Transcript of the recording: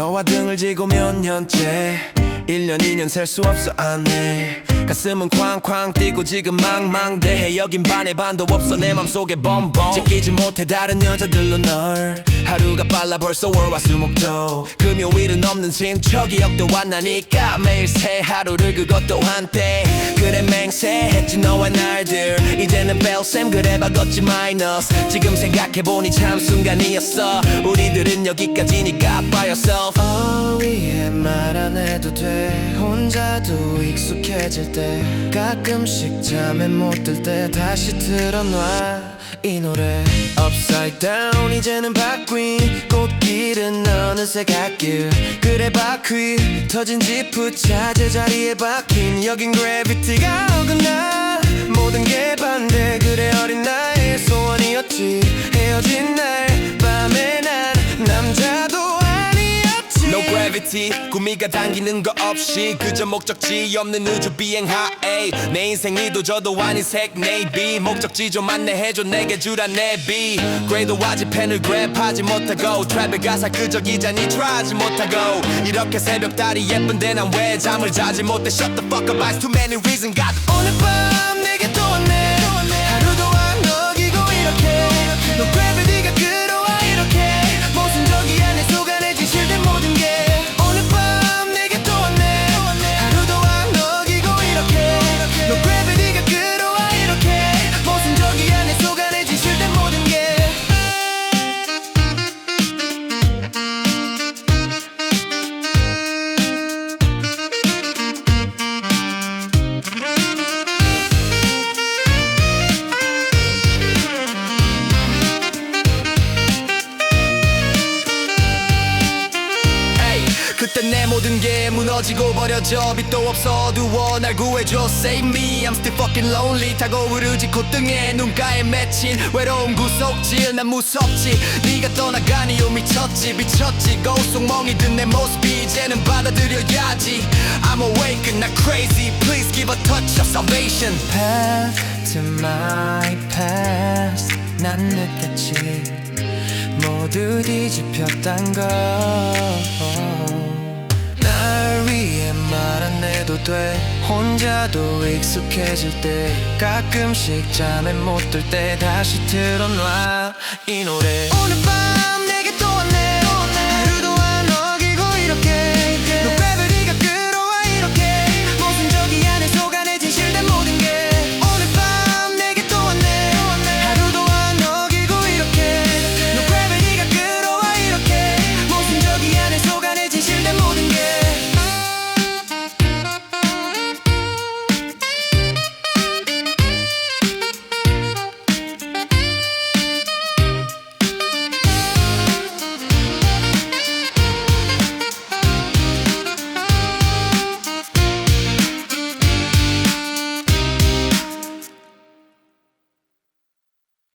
너와 등을 지고 몇 년째. 1년 2년 셀 수 없어 안해 가슴은 쾅쾅 뛰고 지금 망망대해. 여긴 반의 반도 없어. 내 맘속에 bomb 제끼지 못해 다른 여자들로 널. 하루가 빨라 벌써 월화 수목도. 금요일은 없는 심척이 역도 왔나니까 매일 새 하루를 그것도 한때. 그래 맹세했지 너와 날들. 이제는 벨셈 그래 바꿨지 마이너스. 지금 생각해보니 참 순간이었어. 우리들은 여기까지니까 by yourself 어휘에 말 안 해도 돼. 혼자도 익숙해질 때 가끔씩 잠에 못 들 때 다시 틀어놔 이 노래. Upside down 이제는 바뀐 꽃길은 어느새 갓길. 그래 바퀴. 터진 지프 차 제 자리에 박힌. 여긴 그래비티가 어긋나. 모든 게 반대. 그래 어린 나의 소원이었지. 헤어진 날 Gravity 구미가 당기는 거 없이 그저 목적지 없는 우주 비행 하에 내 인생 이 도 저도 아닌 색 navy. 목적지 좀 안내해줘 내게 주란 내비. 그래도 아직 펜을 그랩하지 못하고 트랩의 가사 그저 기자니 트라지 못하고. 이렇게 새벽달이 예쁜데 난 왜 잠을 자지 못해? Shut the fuck up, it's too many reasons. Got 오늘 밤 게 무너지고 버려져. 빛도 없어. 어두워 날 구해줘. Save me. I'm still fucking lonely. 타고 오르지 콧등에 눈가에 맺힌 외로움 구속질. 난 무섭지. 네가 떠나간 이유 미쳤지. 미쳤지. 거울 속 멍이 든내 모습이 이제는 받아들여야지. I'm awake not crazy. Please give a touch of salvation. Path to my past. 난 느꼈지. 모두 뒤집혔단 걸. 돼. 혼자도 익숙해질 때 가끔씩 잠에 못 들 때 다시 틀어놔 이 노래. 오늘 밤